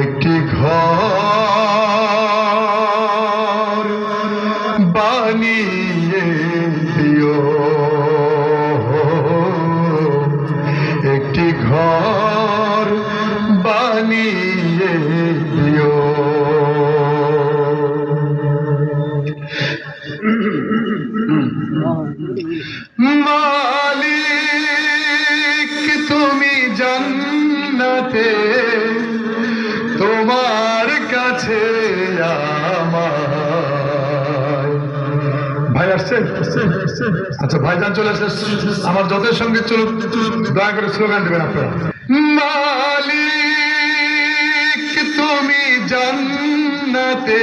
একটি ঘর মালিক, তুমি জান্নাতে, তোমার কাছে ভাই আসছেন আচ্ছা ভাইজান চলে আসছে। আমার যতের সঙ্গে চলুন দয়া করে স্লোগান দেবেন আপনারা। মালিক, তুমি জান্নাতে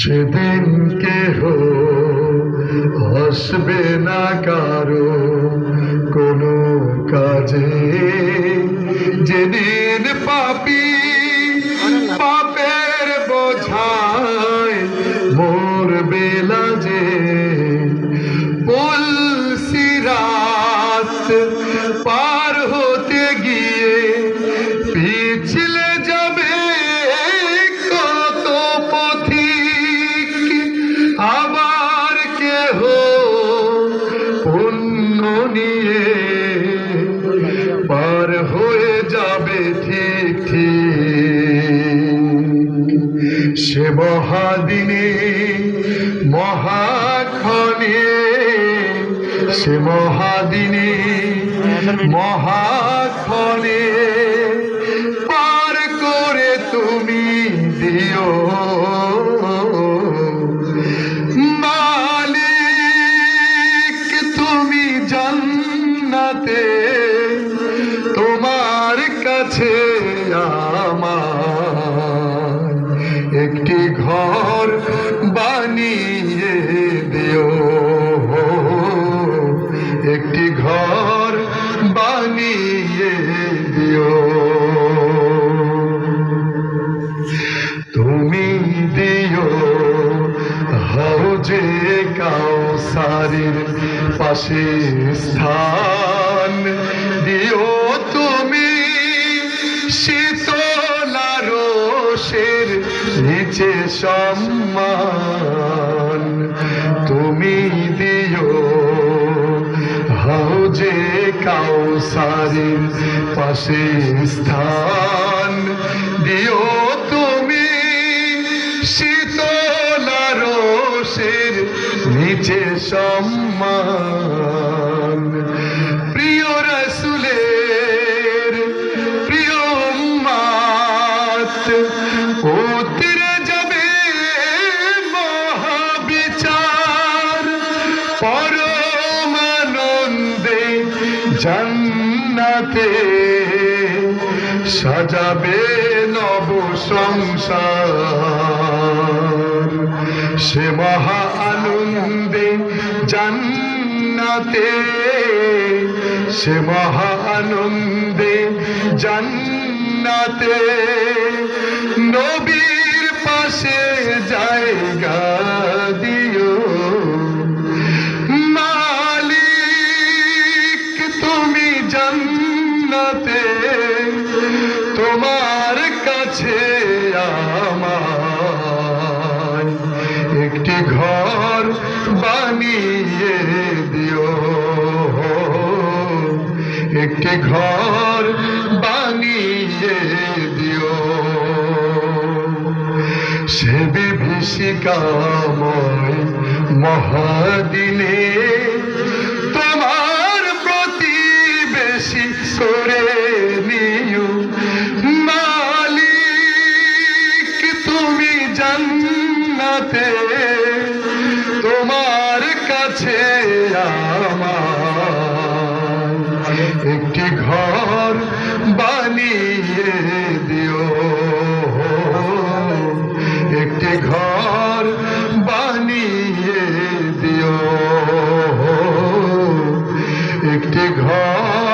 যেদিন কেহ আসবে না কারও কোনো কাজে, যেদিন পাপি পাপের বোঝায় মোর বেলা যে সিরাত সে মহাদিনে মহাক্ষণে সে মহাদিনে মহাক্ষণে পার করে তুমি দিও। মালিক, তুমি জান্নাতে, তোমার কাছে আমার ঘর বানিয়ে দিও। একটি ঘর বানিয়ে দিও। তুমি দিও হাউজে কাউসারের পাশে স্থান। নিচে সম্মান তুমি দিও। হাউজে কাউসারের পাশে স্থান দিও তুমি শীতলার নিচে সম্মান। জান্নাতে সাজাবে নব সংসার। সে মহা আনন্দে জান্নাতে সে মহা আনন্দে জান্নাতে নবীর জান্নাতে, তোমার কাছে আমার একটি ঘর বানিয়ে দিও। একটি ঘর বানিয়ে দিও। সে বিভীষিকাময় মহাদিনে জান্নাতে তোমার কাছে আমার একটি ঘর বানিয়ে দিও। একটি ঘর বানিয়ে দিও। একটি ঘর